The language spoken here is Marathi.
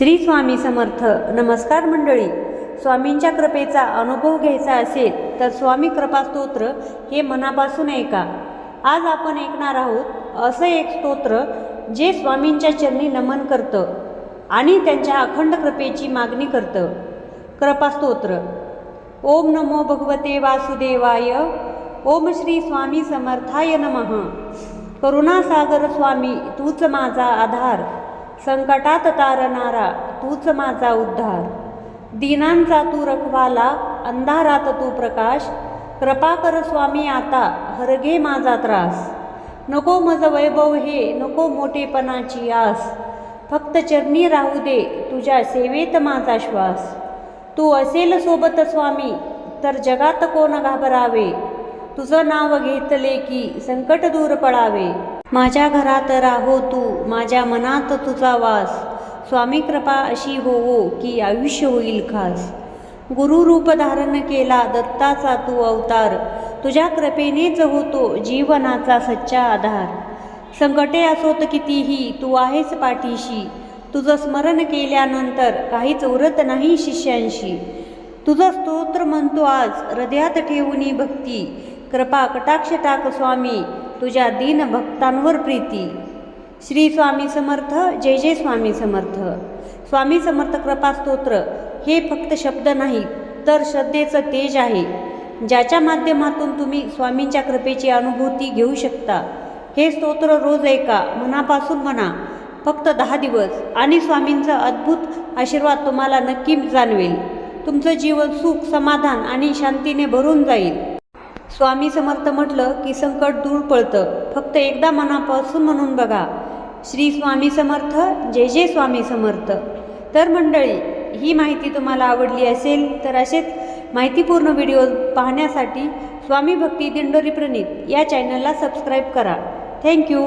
श्री स्वामी समर्थ. नमस्कार मंडळी. स्वामींच्या कृपेचा अनुभव घ्यायचा असेल तर स्वामी कृपा स्तोत्र हे मनापासून ऐका. आज आपण ऐकणार आहोत असं एक स्तोत्र जे स्वामींच्या चरणी नमन करतं आणि त्यांच्या अखंड कृपेची मागणी करतं. कृपा स्तोत्र ओम नमो भगवते वासुदेवाय. ओम श्री स्वामी समर्थाय नमः. करुणासागर स्वामी तूच माझा आधार. संकटात तारणारा तूच माझा उद्धार. दिनांचा तू रखवाला अंधारात तू प्रकाश. कृपा कर स्वामी आता हरगे माझा त्रास. नको मज वैभव हे नको मोठेपणाची आस. फक्त चरणी राहू दे तुझ्या सेवेत माझा श्वास. तू असेल सोबत स्वामी तर जगात कोण घाबरावे? तुझं नाव घेतले की संकट दूर पळावे माझ्या घरात राहो तू माझ्या मनात तुझा वास. स्वामी कृपा अशी होवो की आयुष्य होईल खास. गुरुरूप धारण केला दत्ताचा तू अवतार. तुझ्या कृपेनेच होतो जीवनाचा सच्चा आधार. संकटे असोत कितीही तू आहेस पाठीशी. तुझं स्मरण केल्यानंतर काहीच उरत नाही शिष्यांशी. तुझं स्तोत्र म्हणतो आज हृदयात ठेवून भक्ती. कृपा कटाक्ष टाक स्वामी. तुझ्या दीन भक्तांवर प्रीती. श्री स्वामी समर्थ जय जय स्वामी समर्थ. स्वामी समर्थ कृपा स्तोत्र हे फक्त शब्द नाही तर श्रद्धेचं तेज आहे. ज्याच्या माध्यमातून तुम्ही स्वामींच्या कृपेची अनुभूती घेऊ शकता. हे स्तोत्र रोज ऐका मनापासून म्हणा फक्त दहा दिवस आणि स्वामींचा अद्भुत आशीर्वाद तुम्हाला नक्की जाणवेल. तुमचं जीवन सुख समाधान आणि शांतीने भरून जाईल. स्वामी समर्थ म्हटलं की संकट दूर पळतं. फक्त एकदा मनापासून म्हणून बघा. श्री स्वामी समर्थ जय जय स्वामी समर्थ. तर मंडळी ही माहिती तुम्हाला आवडली असेल तर असेच माहितीपूर्ण व्हिडिओ पाहण्यासाठी स्वामी भक्ती दिंडोरी प्रणित या चॅनलला सबस्क्राईब करा. थँक्यू.